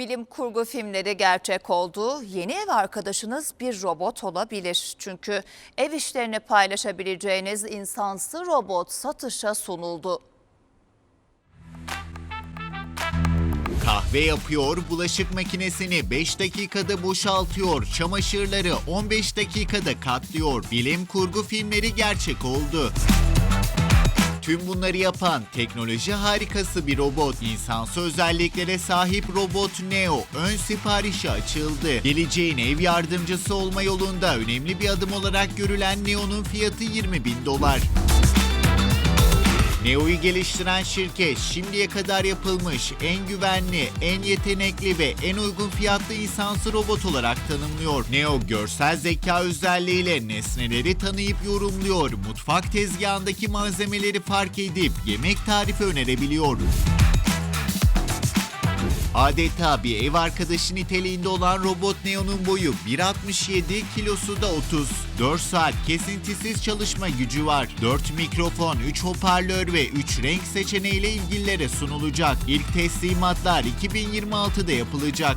Bilim kurgu filmleri gerçek oldu. Yeni ev arkadaşınız bir robot olabilir. Çünkü ev işlerini paylaşabileceğiniz insansı robot satışa sunuldu. Kahve yapıyor, bulaşık makinesini 5 dakikada boşaltıyor, çamaşırları 15 dakikada katlıyor. Bilim kurgu filmleri gerçek oldu. Tüm bunları yapan teknoloji harikası bir robot. İnsansı özelliklere sahip robot Neo ön siparişi açıldı. Geleceğin ev yardımcısı olma yolunda önemli bir adım olarak görülen Neo'nun fiyatı 20 bin dolar. Neo'yu geliştiren şirket şimdiye kadar yapılmış en güvenli, en yetenekli ve en uygun fiyatlı insansı robot olarak tanımlıyor. Neo görsel zeka özelliğiyle nesneleri tanıyıp yorumluyor. Mutfak tezgahındaki malzemeleri fark edip yemek tarifi önerebiliyor. Adeta bir ev arkadaşı niteliğinde olan robot Neo'nun boyu 1.67, kilosu da 30. 4 saat kesintisiz çalışma gücü var. 4 mikrofon, 3 hoparlör ve 3 renk seçeneğiyle ilgililere sunulacak. İlk teslimatlar 2026'da yapılacak.